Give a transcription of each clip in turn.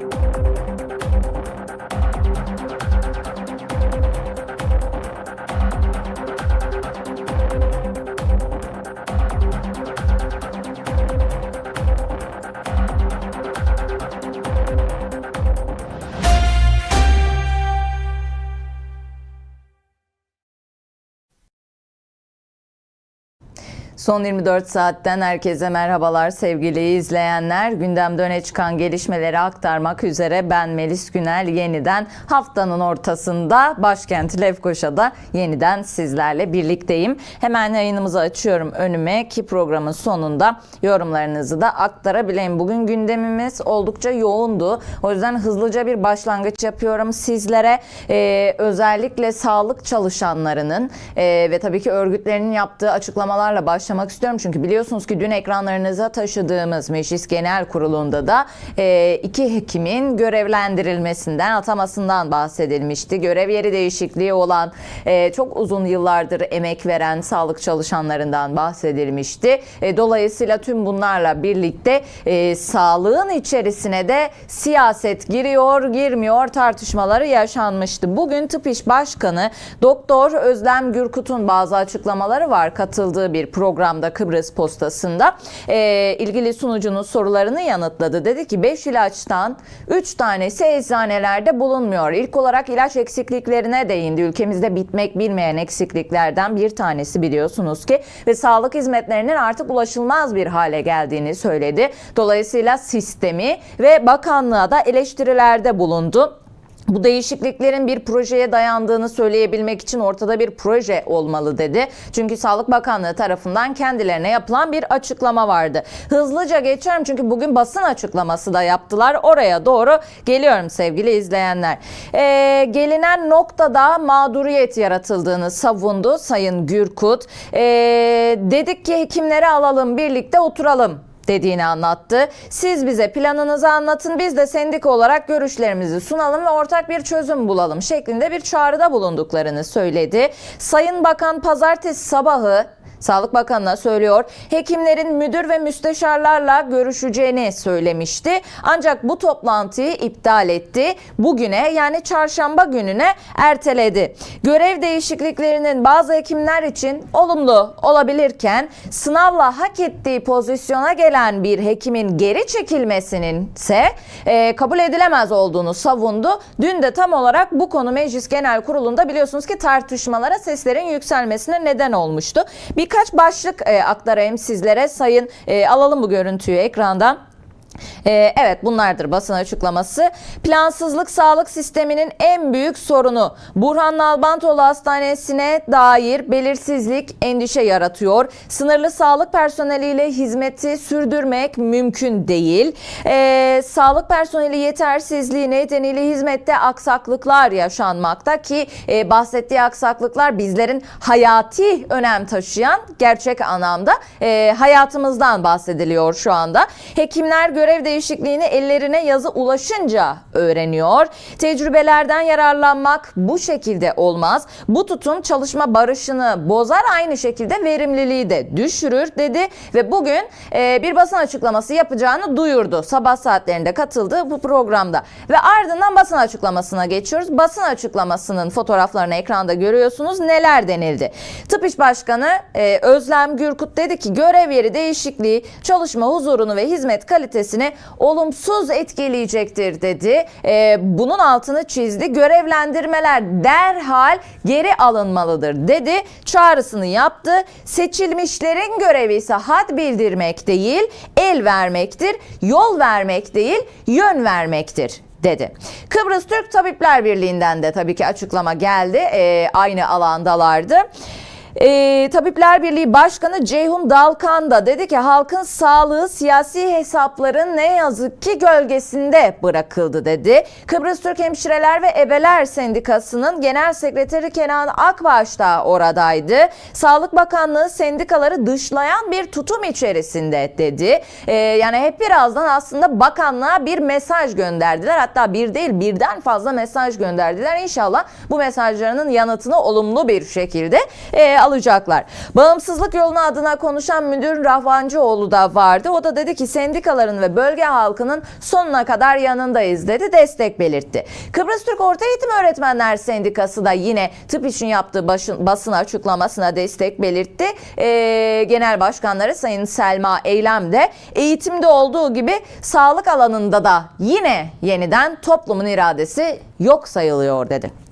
thank you Son 24 saatten herkese merhabalar sevgili izleyenler. Gündemde öne çıkan gelişmeleri aktarmak üzere ben Melis Günel yeniden haftanın ortasında başkent Lefkoşa'da yeniden sizlerle birlikteyim. Hemen yayınımızı açıyorum önüme ki programın sonunda yorumlarınızı da aktarabileyim. Bugün gündemimiz oldukça yoğundu. O yüzden hızlıca bir başlangıç yapıyorum sizlere. Ee, özellikle sağlık çalışanlarının e, ve tabii ki örgütlerinin yaptığı açıklamalarla başlamak istiyorum. Çünkü biliyorsunuz ki dün ekranlarınıza taşıdığımız Meclis Genel Kurulu'nda da e, iki hekimin görevlendirilmesinden, atamasından bahsedilmişti. Görev yeri değişikliği olan, e, çok uzun yıllardır emek veren sağlık çalışanlarından bahsedilmişti. E, dolayısıyla tüm bunlarla birlikte e, sağlığın içerisine de siyaset giriyor, girmiyor tartışmaları yaşanmıştı. Bugün Tıp İş Başkanı Doktor Özlem Gürkut'un bazı açıklamaları var katıldığı bir programda Kıbrıs Postası'nda. E, ilgili sunucunun sorularını yanıtladı. Dedi ki 5 ilaçtan 3 tanesi eczanelerde bulunmuyor. İlk olarak ilaç eksikliklerine değindi. Ülkemizde bitmek bilmeyen eksikliklerden bir tanesi biliyorsunuz ki ve sağlık hizmetlerinin artık ulaşılmaz bir hale geldiğini söyledi. Dolayısıyla sistemi ve bakanlığa da eleştirilerde bulundu. Bu değişikliklerin bir projeye dayandığını söyleyebilmek için ortada bir proje olmalı dedi. Çünkü Sağlık Bakanlığı tarafından kendilerine yapılan bir açıklama vardı. Hızlıca geçiyorum çünkü bugün basın açıklaması da yaptılar. Oraya doğru geliyorum sevgili izleyenler. Ee, gelinen noktada mağduriyet yaratıldığını savundu Sayın Gürkut. Ee, dedik ki hekimleri alalım birlikte oturalım dediğini anlattı. Siz bize planınızı anlatın biz de sendika olarak görüşlerimizi sunalım ve ortak bir çözüm bulalım şeklinde bir çağrıda bulunduklarını söyledi. Sayın Bakan pazartesi sabahı Sağlık Bakanı'na söylüyor. Hekimlerin müdür ve müsteşarlarla görüşeceğini söylemişti. Ancak bu toplantıyı iptal etti. Bugüne yani çarşamba gününe erteledi. Görev değişikliklerinin bazı hekimler için olumlu olabilirken sınavla hak ettiği pozisyona gelen bir hekimin geri çekilmesinin ise e, kabul edilemez olduğunu savundu. Dün de tam olarak bu konu Meclis Genel Kurulu'nda biliyorsunuz ki tartışmalara seslerin yükselmesine neden olmuştu. Birkaç başlık e, aktarayım sizlere. Sayın e, alalım bu görüntüyü ekrandan. Ee, evet bunlardır basın açıklaması. Plansızlık sağlık sisteminin en büyük sorunu. Burhan Nalbantoğlu Hastanesi'ne dair belirsizlik endişe yaratıyor. Sınırlı sağlık personeliyle hizmeti sürdürmek mümkün değil. Ee, sağlık personeli yetersizliği nedeniyle hizmette aksaklıklar yaşanmakta ki e, bahsettiği aksaklıklar bizlerin hayati önem taşıyan gerçek anlamda e, hayatımızdan bahsediliyor şu anda. Hekimler görev değişikliğini ellerine yazı ulaşınca öğreniyor. Tecrübelerden yararlanmak bu şekilde olmaz. Bu tutum çalışma barışını bozar aynı şekilde verimliliği de düşürür dedi ve bugün e, bir basın açıklaması yapacağını duyurdu. Sabah saatlerinde katıldığı bu programda ve ardından basın açıklamasına geçiyoruz. Basın açıklamasının fotoğraflarını ekranda görüyorsunuz. Neler denildi? Tıp İş Başkanı e, Özlem Gürkut dedi ki görev yeri değişikliği çalışma huzurunu ve hizmet kalitesini olumsuz etkileyecektir dedi. E, bunun altını çizdi. Görevlendirmeler derhal geri alınmalıdır dedi. Çağrısını yaptı. Seçilmişlerin görevi ise had bildirmek değil, el vermektir, yol vermek değil, yön vermektir dedi. Kıbrıs Türk Tabipler Birliği'nden de tabii ki açıklama geldi. E, aynı alandalardı. E, Tabipler Birliği Başkanı Ceyhun Dalkan da dedi ki halkın sağlığı siyasi hesapların ne yazık ki gölgesinde bırakıldı dedi. Kıbrıs Türk Hemşireler ve Ebeler Sendikası'nın Genel Sekreteri Kenan Akbaş da oradaydı. Sağlık Bakanlığı sendikaları dışlayan bir tutum içerisinde dedi. E, yani hep birazdan aslında bakanlığa bir mesaj gönderdiler. Hatta bir değil birden fazla mesaj gönderdiler. İnşallah bu mesajlarının yanıtını olumlu bir şekilde e, alacaklar. Bağımsızlık yoluna adına konuşan müdür Rahvancıoğlu da vardı. O da dedi ki sendikaların ve bölge halkının sonuna kadar yanındayız dedi. Destek belirtti. Kıbrıs Türk Orta Eğitim Öğretmenler Sendikası da yine tıp için yaptığı başın, basın açıklamasına destek belirtti. Ee, Genel Başkanları Sayın Selma Eylem de eğitimde olduğu gibi sağlık alanında da yine yeniden toplumun iradesi yok sayılıyor dedi.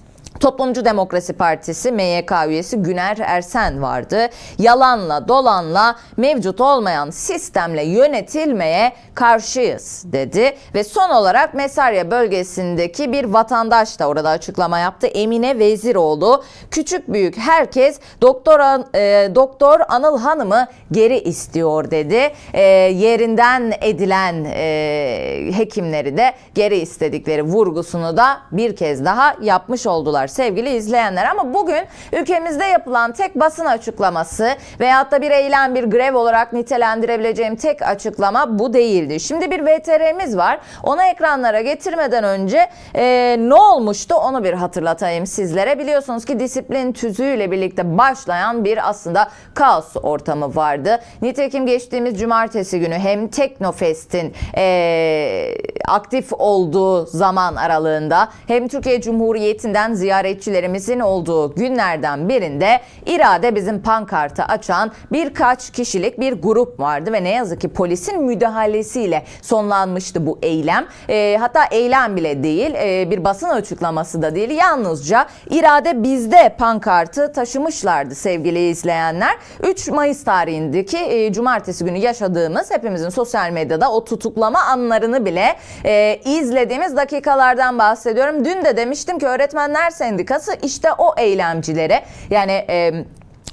Toplumcu Demokrasi Partisi MYK üyesi Güner Ersen vardı. Yalanla, dolanla, mevcut olmayan sistemle yönetilmeye karşıyız dedi. Ve son olarak Mesarya bölgesindeki bir vatandaş da orada açıklama yaptı. Emine Veziroğlu, küçük büyük herkes Doktor, e, Doktor Anıl Hanım'ı geri istiyor dedi. E, yerinden edilen e, hekimleri de geri istedikleri vurgusunu da bir kez daha yapmış oldular sevgili izleyenler. Ama bugün ülkemizde yapılan tek basın açıklaması veyahut da bir eylem bir grev olarak nitelendirebileceğim tek açıklama bu değildi. Şimdi bir VTR'miz var. Onu ekranlara getirmeden önce e, ne olmuştu onu bir hatırlatayım sizlere. Biliyorsunuz ki disiplin tüzüğüyle birlikte başlayan bir aslında kaos ortamı vardı. Nitekim geçtiğimiz cumartesi günü hem Teknofest'in e, aktif olduğu zaman aralığında hem Türkiye Cumhuriyeti'nden ziyaretçilerimizin olduğu günlerden birinde irade bizim pankartı açan birkaç kişilik bir grup vardı ve ne yazık ki polisin müdahalesiyle sonlanmıştı bu eylem. E, hatta eylem bile değil e, bir basın açıklaması da değil yalnızca irade bizde pankartı taşımışlardı sevgili izleyenler. 3 Mayıs tarihindeki e, cumartesi günü yaşadığımız hepimizin sosyal medyada o tutuklama anlarını bile e, izlediğimiz dakikalardan bahsediyorum. Dün de demiştim ki Öğretmenler Sendikası işte o eylemcilere yani e,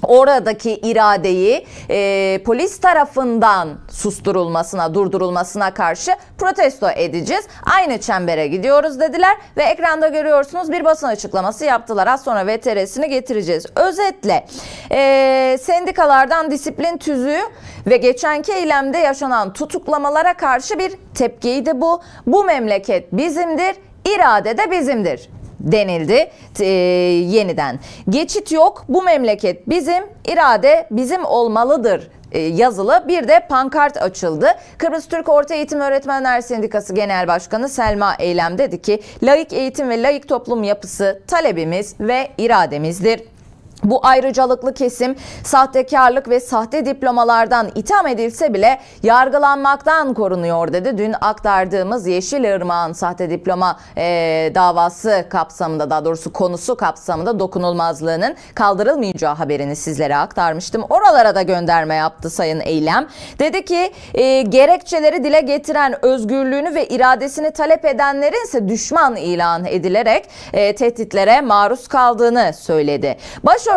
oradaki iradeyi e, polis tarafından susturulmasına, durdurulmasına karşı protesto edeceğiz. Aynı çembere gidiyoruz dediler ve ekranda görüyorsunuz bir basın açıklaması yaptılar. Az sonra VTR'sini getireceğiz. Özetle e, sendikalardan disiplin tüzüğü ve geçenki eylemde yaşanan tutuklamalara karşı bir tepkiydi bu. Bu memleket bizimdir, irade de bizimdir denildi e, yeniden. Geçit yok. Bu memleket bizim, irade bizim olmalıdır e, yazılı bir de pankart açıldı. Kıbrıs Türk Orta Eğitim Öğretmenler Sendikası Genel Başkanı Selma Eylem dedi ki laik eğitim ve laik toplum yapısı talebimiz ve irademizdir. Bu ayrıcalıklı kesim sahtekarlık ve sahte diplomalardan itham edilse bile yargılanmaktan korunuyor dedi. Dün aktardığımız Yeşil Irmak'ın sahte diploma e, davası kapsamında daha doğrusu konusu kapsamında dokunulmazlığının kaldırılmayacağı haberini sizlere aktarmıştım. Oralara da gönderme yaptı Sayın Eylem. Dedi ki e, gerekçeleri dile getiren özgürlüğünü ve iradesini talep edenlerin ise düşman ilan edilerek e, tehditlere maruz kaldığını söyledi. Başörtüsü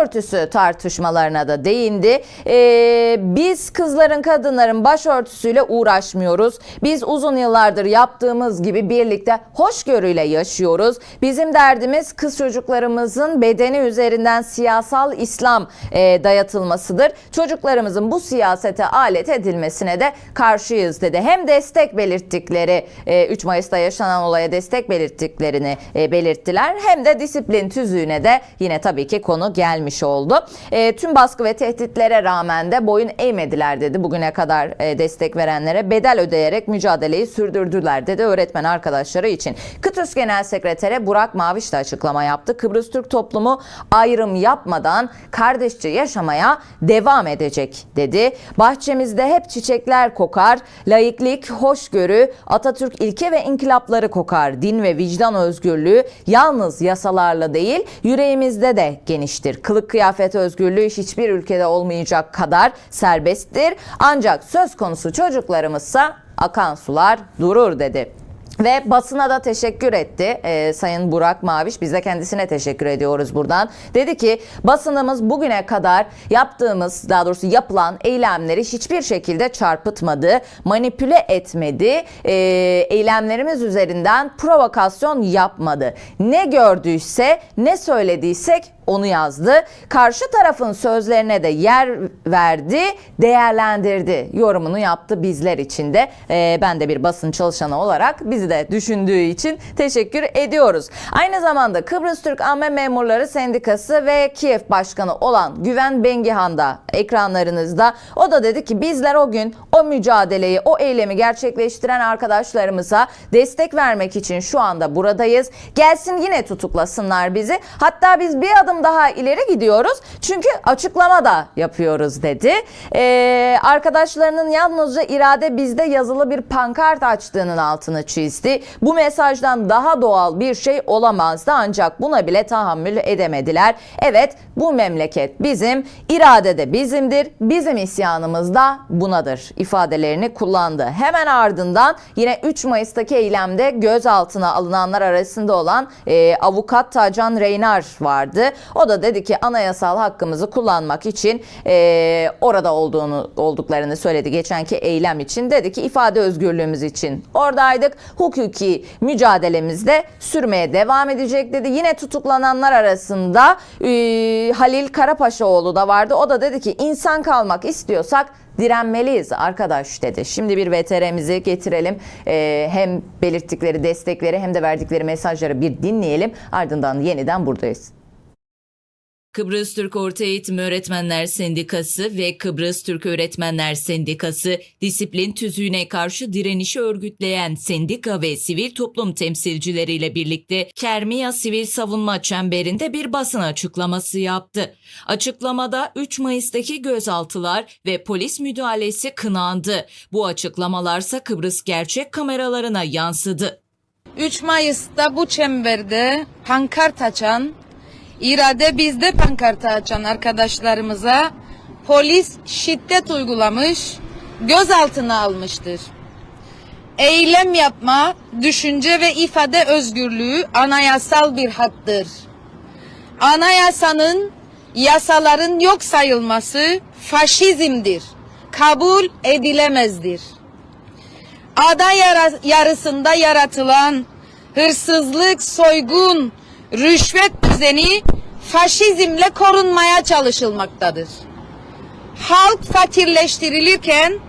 tartışmalarına da değindi. E, biz kızların kadınların başörtüsüyle uğraşmıyoruz. Biz uzun yıllardır yaptığımız gibi birlikte hoşgörüyle yaşıyoruz. Bizim derdimiz kız çocuklarımızın bedeni üzerinden siyasal İslam e, dayatılmasıdır. Çocuklarımızın bu siyasete alet edilmesine de karşıyız dedi. Hem destek belirttikleri e, 3 Mayıs'ta yaşanan olaya destek belirttiklerini e, belirttiler. Hem de disiplin tüzüğüne de yine tabii ki konu gelmiş oldu. E, tüm baskı ve tehditlere rağmen de boyun eğmediler dedi. Bugüne kadar e, destek verenlere bedel ödeyerek mücadeleyi sürdürdüler dedi öğretmen arkadaşları için. Kıtüs Genel Sekreteri Burak Maviş de açıklama yaptı. Kıbrıs Türk toplumu ayrım yapmadan kardeşçe yaşamaya devam edecek dedi. Bahçemizde hep çiçekler kokar, laiklik, hoşgörü, Atatürk ilke ve inkılapları kokar. Din ve vicdan özgürlüğü yalnız yasalarla değil, yüreğimizde de geniştir. Kılık kıyafet özgürlüğü hiçbir ülkede olmayacak kadar serbesttir. Ancak söz konusu çocuklarımızsa akan sular durur dedi. Ve basına da teşekkür etti Ee, Sayın Burak Maviş. Biz de kendisine teşekkür ediyoruz buradan. Dedi ki basınımız bugüne kadar yaptığımız daha doğrusu yapılan eylemleri hiçbir şekilde çarpıtmadı, manipüle etmedi, ee, eylemlerimiz üzerinden provokasyon yapmadı. Ne gördüyse ne söylediysek onu yazdı. Karşı tarafın sözlerine de yer verdi, değerlendirdi. Yorumunu yaptı bizler için de. Ee, ben de bir basın çalışanı olarak bizi de düşündüğü için teşekkür ediyoruz. Aynı zamanda Kıbrıs Türk Amme Memurları Sendikası ve Kiev Başkanı olan Güven Bengihan da ekranlarınızda. O da dedi ki bizler o gün o mücadeleyi, o eylemi gerçekleştiren arkadaşlarımıza destek vermek için şu anda buradayız. Gelsin yine tutuklasınlar bizi. Hatta biz bir adım daha ileri gidiyoruz. Çünkü açıklama da yapıyoruz dedi. Ee, arkadaşlarının yalnızca irade bizde yazılı bir pankart açtığının altını çizdi. Bu mesajdan daha doğal bir şey olamazdı ancak buna bile tahammül edemediler. Evet bu memleket bizim, irade de bizimdir, bizim isyanımız da bunadır ifadelerini kullandı. Hemen ardından yine 3 Mayıs'taki eylemde gözaltına alınanlar arasında olan e, avukat Tacan Reynar vardı. O da dedi ki anayasal hakkımızı kullanmak için e, orada olduğunu olduklarını söyledi geçenki eylem için. Dedi ki ifade özgürlüğümüz için oradaydık. Hukuki mücadelemizde sürmeye devam edecek dedi. Yine tutuklananlar arasında e, Halil Karapaşaoğlu da vardı. O da dedi ki insan kalmak istiyorsak direnmeliyiz arkadaş dedi. Şimdi bir VTR'mizi getirelim. Ee, hem belirttikleri destekleri hem de verdikleri mesajları bir dinleyelim. Ardından yeniden buradayız. Kıbrıs Türk Orta Eğitim Öğretmenler Sendikası ve Kıbrıs Türk Öğretmenler Sendikası disiplin tüzüğüne karşı direnişi örgütleyen sendika ve sivil toplum temsilcileriyle birlikte Kermiya Sivil Savunma Çemberi'nde bir basın açıklaması yaptı. Açıklamada 3 Mayıs'taki gözaltılar ve polis müdahalesi kınandı. Bu açıklamalarsa Kıbrıs gerçek kameralarına yansıdı. 3 Mayıs'ta bu çemberde pankart açan, irade bizde pankart açan arkadaşlarımıza polis şiddet uygulamış, gözaltına almıştır. Eylem yapma, düşünce ve ifade özgürlüğü anayasal bir haktır. Anayasanın, yasaların yok sayılması faşizmdir. Kabul edilemezdir ada yarısında yaratılan hırsızlık, soygun, rüşvet düzeni faşizmle korunmaya çalışılmaktadır. Halk fakirleştirilirken,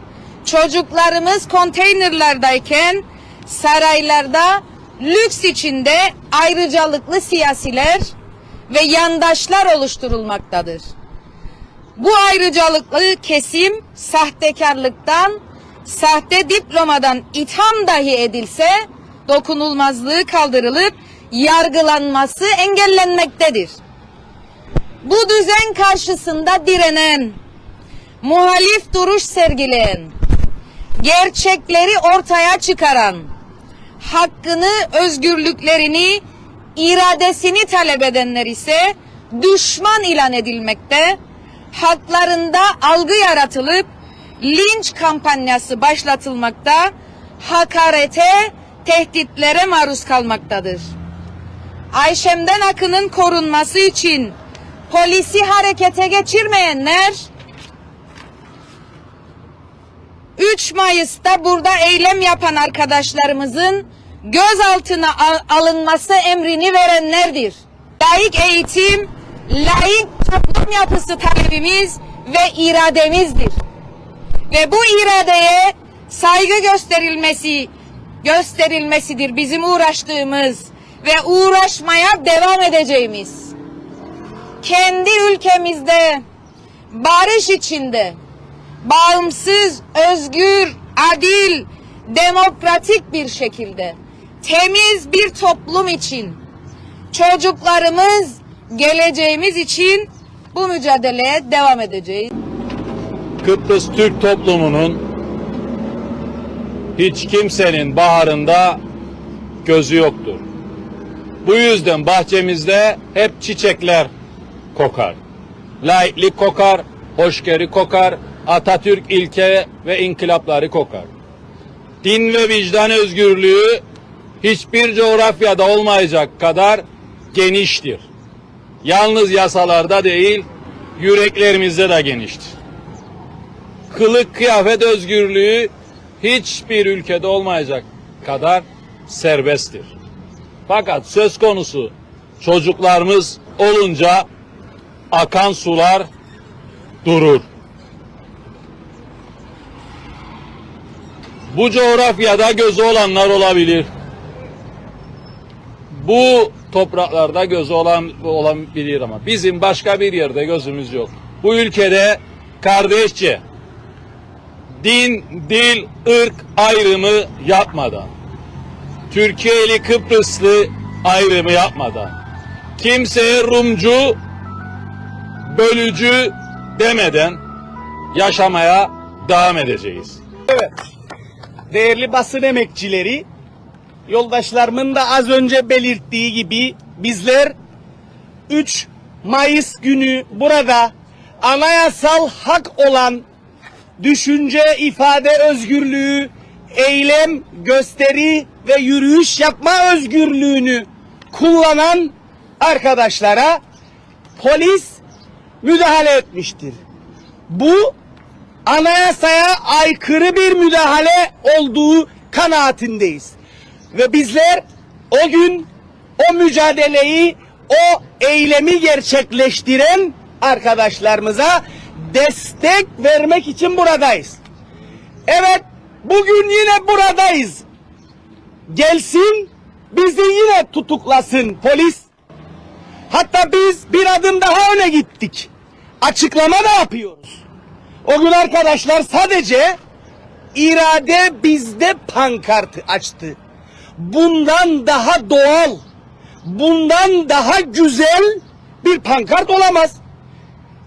çocuklarımız konteynerlardayken, saraylarda lüks içinde ayrıcalıklı siyasiler ve yandaşlar oluşturulmaktadır. Bu ayrıcalıklı kesim sahtekarlıktan, sahte diplomadan itham dahi edilse dokunulmazlığı kaldırılıp yargılanması engellenmektedir. Bu düzen karşısında direnen, muhalif duruş sergileyen, gerçekleri ortaya çıkaran, hakkını, özgürlüklerini, iradesini talep edenler ise düşman ilan edilmekte, haklarında algı yaratılıp linç kampanyası başlatılmakta, hakarete, tehditlere maruz kalmaktadır. Ayşem'den Akın'ın korunması için polisi harekete geçirmeyenler 3 Mayıs'ta burada eylem yapan arkadaşlarımızın gözaltına al- alınması emrini verenlerdir. Layık eğitim, layık toplum yapısı talebimiz ve irademizdir. Ve bu iradeye saygı gösterilmesi gösterilmesidir bizim uğraştığımız ve uğraşmaya devam edeceğimiz. Kendi ülkemizde barış içinde bağımsız, özgür, adil, demokratik bir şekilde temiz bir toplum için çocuklarımız, geleceğimiz için bu mücadeleye devam edeceğiz. Kıbrıs Türk toplumunun hiç kimsenin baharında gözü yoktur. Bu yüzden bahçemizde hep çiçekler kokar. Laiklik kokar, hoşgörü kokar, Atatürk ilke ve inkılapları kokar. Din ve vicdan özgürlüğü hiçbir coğrafyada olmayacak kadar geniştir. Yalnız yasalarda değil, yüreklerimizde de geniştir kılık kıyafet özgürlüğü hiçbir ülkede olmayacak kadar serbesttir. Fakat söz konusu çocuklarımız olunca akan sular durur. Bu coğrafyada gözü olanlar olabilir. Bu topraklarda gözü olan olabilir ama bizim başka bir yerde gözümüz yok. Bu ülkede kardeşçe din, dil, ırk ayrımı yapmadan, Türkiye'li Kıbrıslı ayrımı yapmadan, kimseye Rumcu, bölücü demeden yaşamaya devam edeceğiz. değerli basın emekçileri, yoldaşlarımın da az önce belirttiği gibi bizler 3 Mayıs günü burada anayasal hak olan düşünce, ifade özgürlüğü, eylem, gösteri ve yürüyüş yapma özgürlüğünü kullanan arkadaşlara polis müdahale etmiştir. Bu anayasaya aykırı bir müdahale olduğu kanaatindeyiz. Ve bizler o gün o mücadeleyi, o eylemi gerçekleştiren arkadaşlarımıza destek vermek için buradayız. Evet, bugün yine buradayız. Gelsin, bizi yine tutuklasın polis. Hatta biz bir adım daha öne gittik. Açıklama da yapıyoruz. O gün arkadaşlar sadece irade bizde pankartı açtı. Bundan daha doğal, bundan daha güzel bir pankart olamaz.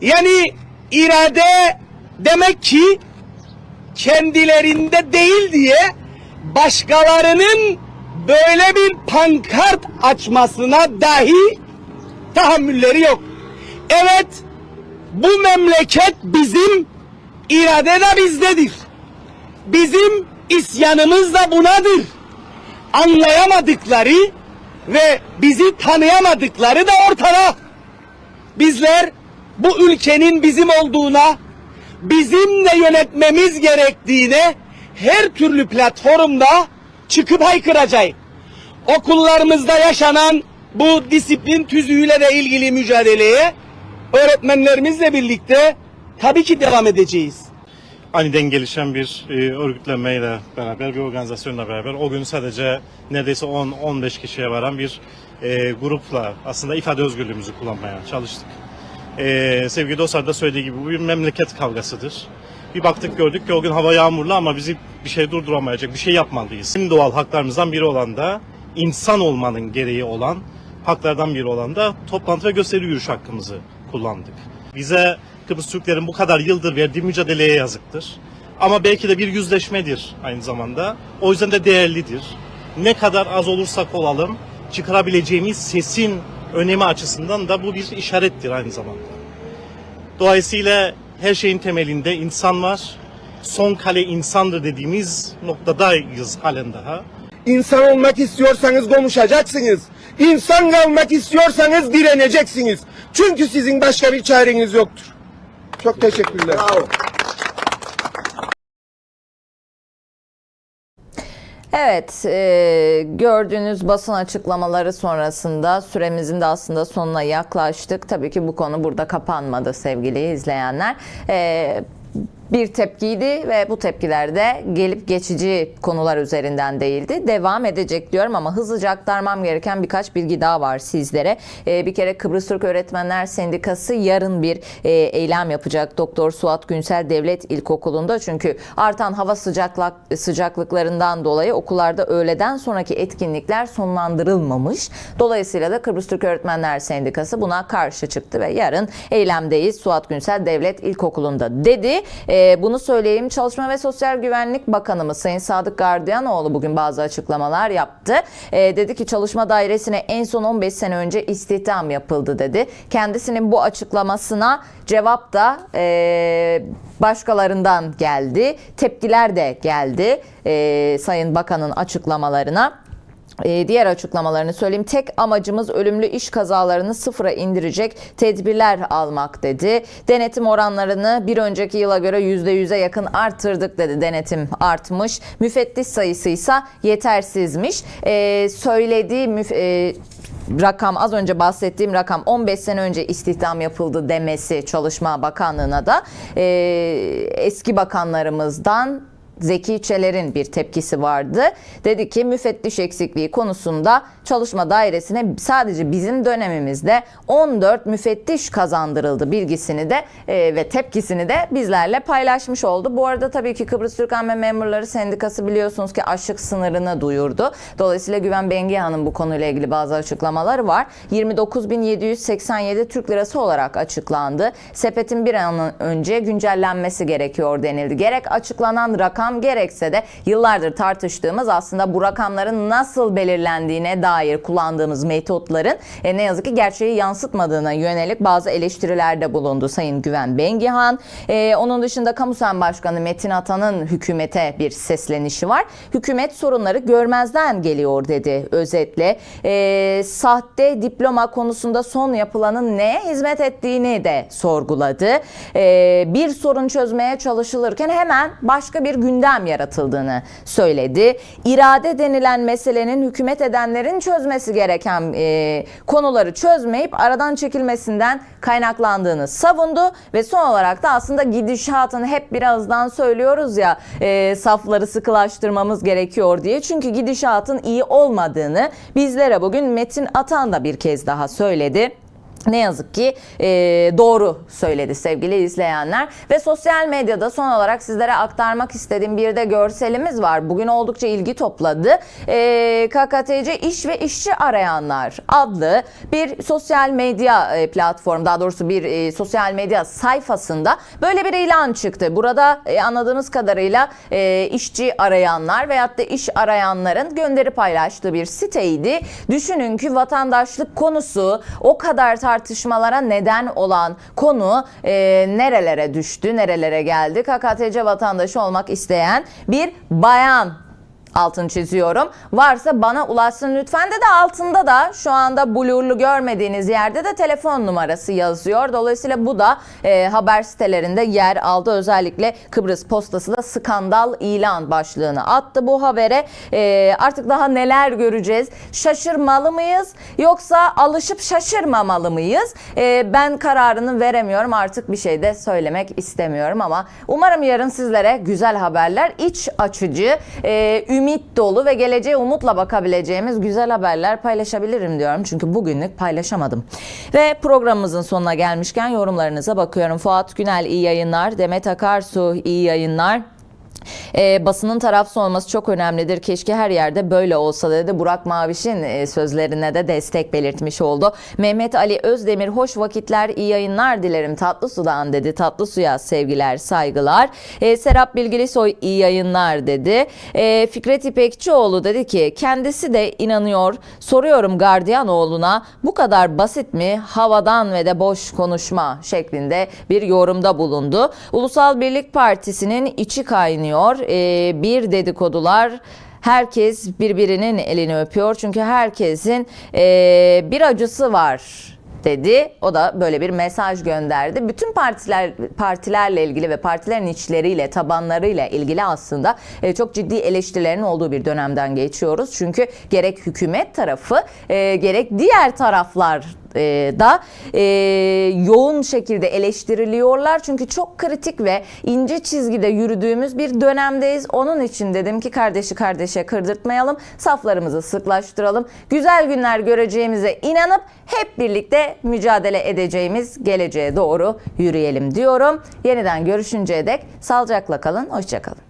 Yani irade demek ki kendilerinde değil diye başkalarının böyle bir pankart açmasına dahi tahammülleri yok. Evet, bu memleket bizim, irade de bizdedir. Bizim isyanımız da bunadır. Anlayamadıkları ve bizi tanıyamadıkları da ortada. Bizler bu ülkenin bizim olduğuna, bizimle yönetmemiz gerektiğine her türlü platformda çıkıp haykıracağız. Okullarımızda yaşanan bu disiplin tüzüğüyle de ilgili mücadeleye öğretmenlerimizle birlikte tabii ki devam edeceğiz. aniden gelişen bir e, örgütlenmeyle beraber, bir organizasyonla beraber o gün sadece neredeyse 10-15 kişiye varan bir e, grupla aslında ifade özgürlüğümüzü kullanmaya çalıştık. E, sevgili dostlar da söylediği gibi bu bir memleket kavgasıdır. Bir baktık gördük ki o gün hava yağmurlu ama bizi bir şey durduramayacak, bir şey yapmalıyız. En doğal haklarımızdan biri olan da insan olmanın gereği olan haklardan biri olan da toplantı ve gösteri yürüyüş hakkımızı kullandık. Bize Kıbrıs Türklerin bu kadar yıldır verdiği mücadeleye yazıktır. Ama belki de bir yüzleşmedir aynı zamanda. O yüzden de değerlidir. Ne kadar az olursak olalım çıkarabileceğimiz sesin önemi açısından da bu bir işarettir aynı zamanda. Dolayısıyla her şeyin temelinde insan var. Son kale insandır dediğimiz noktadayız halen daha. İnsan olmak istiyorsanız konuşacaksınız. İnsan kalmak istiyorsanız direneceksiniz. Çünkü sizin başka bir çareniz yoktur. Çok teşekkürler. Evet, e, gördüğünüz basın açıklamaları sonrasında süremizin de aslında sonuna yaklaştık. Tabii ki bu konu burada kapanmadı sevgili izleyenler. E, bir tepkiydi ve bu tepkiler de gelip geçici konular üzerinden değildi. Devam edecek diyorum ama hızlıca aktarmam gereken birkaç bilgi daha var sizlere. Ee, bir kere Kıbrıs Türk Öğretmenler Sendikası yarın bir e, eylem yapacak Doktor Suat Günsel Devlet İlkokulu'nda. Çünkü artan hava sıcaklık, sıcaklıklarından dolayı okullarda öğleden sonraki etkinlikler sonlandırılmamış. Dolayısıyla da Kıbrıs Türk Öğretmenler Sendikası buna karşı çıktı ve yarın eylemdeyiz Suat Günsel Devlet İlkokulu'nda dedi. Ee, bunu söyleyeyim. Çalışma ve Sosyal Güvenlik Bakanımız Sayın Sadık Gardiyanoğlu bugün bazı açıklamalar yaptı. Ee, dedi ki çalışma dairesine en son 15 sene önce istihdam yapıldı dedi. Kendisinin bu açıklamasına cevap da e, başkalarından geldi. Tepkiler de geldi e, Sayın Bakan'ın açıklamalarına. Ee, diğer açıklamalarını söyleyeyim. Tek amacımız ölümlü iş kazalarını sıfıra indirecek tedbirler almak dedi. Denetim oranlarını bir önceki yıla göre %100'e yakın arttırdık dedi. Denetim artmış. Müfettiş sayısı ise yetersizmiş. Ee, söylediği müf- e, rakam az önce bahsettiğim rakam 15 sene önce istihdam yapıldı demesi Çalışma Bakanlığı'na da e, eski bakanlarımızdan Zeki Çeler'in bir tepkisi vardı. Dedi ki müfettiş eksikliği konusunda çalışma dairesine sadece bizim dönemimizde 14 müfettiş kazandırıldı bilgisini de e, ve tepkisini de bizlerle paylaşmış oldu. Bu arada tabii ki Kıbrıs Türkmen ve Memurları Sendikası biliyorsunuz ki açlık sınırını duyurdu. Dolayısıyla Güven Bengihan'ın bu konuyla ilgili bazı açıklamaları var. 29.787 Türk Lirası olarak açıklandı. Sepetin bir an önce güncellenmesi gerekiyor denildi. Gerek açıklanan rakam gerekse de yıllardır tartıştığımız aslında bu rakamların nasıl belirlendiğine dair kullandığımız metotların e, ne yazık ki gerçeği yansıtmadığına yönelik bazı eleştirilerde bulundu Sayın Güven Bengihan. E, onun dışında Kamusen Başkanı Metin Atan'ın hükümete bir seslenişi var. Hükümet sorunları görmezden geliyor dedi özetle. E, sahte diploma konusunda son yapılanın neye hizmet ettiğini de sorguladı. E, bir sorun çözmeye çalışılırken hemen başka bir gündem yaratıldığını söyledi. İrade denilen meselenin hükümet edenlerin çözmesi gereken e, konuları çözmeyip aradan çekilmesinden kaynaklandığını savundu ve son olarak da aslında gidişatın hep birazdan söylüyoruz ya e, safları sıkılaştırmamız gerekiyor diye. Çünkü gidişatın iyi olmadığını bizlere bugün Metin Atan da bir kez daha söyledi. Ne yazık ki e, doğru söyledi sevgili izleyenler ve sosyal medyada son olarak sizlere aktarmak istediğim bir de görselimiz var. Bugün oldukça ilgi topladı. E, KKTC İş ve İşçi Arayanlar adlı bir sosyal medya e, platform daha doğrusu bir e, sosyal medya sayfasında böyle bir ilan çıktı. Burada e, anladığımız kadarıyla e, işçi arayanlar veyahut da iş arayanların gönderi paylaştığı bir siteydi. Düşünün ki vatandaşlık konusu o kadar tartışmalara neden olan konu e, nerelere düştü, nerelere geldi? KKTC vatandaşı olmak isteyen bir bayan altını çiziyorum. Varsa bana ulaşsın lütfen de de altında da şu anda blurlu görmediğiniz yerde de telefon numarası yazıyor. Dolayısıyla bu da e, haber sitelerinde yer aldı. Özellikle Kıbrıs Postası da skandal ilan başlığını attı bu habere. E, artık daha neler göreceğiz? Şaşırmalı mıyız? Yoksa alışıp şaşırmamalı mıyız? E, ben kararını veremiyorum. Artık bir şey de söylemek istemiyorum ama umarım yarın sizlere güzel haberler, iç açıcı, e, ümit dolu ve geleceğe umutla bakabileceğimiz güzel haberler paylaşabilirim diyorum. Çünkü bugünlük paylaşamadım. Ve programımızın sonuna gelmişken yorumlarınıza bakıyorum. Fuat Günel iyi yayınlar. Demet Akarsu iyi yayınlar. E, basının tarafsız olması çok önemlidir. Keşke her yerde böyle olsa dedi. Burak Maviş'in e, sözlerine de destek belirtmiş oldu. Mehmet Ali Özdemir hoş vakitler, iyi yayınlar dilerim. Tatlı sudan dedi. Tatlı suya sevgiler, saygılar. E, Serap Bilgilisoy iyi yayınlar dedi. E, Fikret İpekçioğlu dedi ki kendisi de inanıyor. Soruyorum Gardiyanoğlu'na bu kadar basit mi? Havadan ve de boş konuşma şeklinde bir yorumda bulundu. Ulusal Birlik Partisi'nin içi kaynıyor. Ee, bir dedikodular herkes birbirinin elini öpüyor. Çünkü herkesin ee, bir acısı var dedi. O da böyle bir mesaj gönderdi. Bütün partiler partilerle ilgili ve partilerin içleriyle, tabanlarıyla ilgili aslında e, çok ciddi eleştirilerin olduğu bir dönemden geçiyoruz. Çünkü gerek hükümet tarafı, e, gerek diğer taraflar e, da e, yoğun şekilde eleştiriliyorlar. Çünkü çok kritik ve ince çizgide yürüdüğümüz bir dönemdeyiz. Onun için dedim ki kardeşi kardeşe kırdırtmayalım, saflarımızı sıklaştıralım. Güzel günler göreceğimize inanıp hep birlikte mücadele edeceğimiz geleceğe doğru yürüyelim diyorum. Yeniden görüşünceye dek sağlıcakla kalın, hoşçakalın.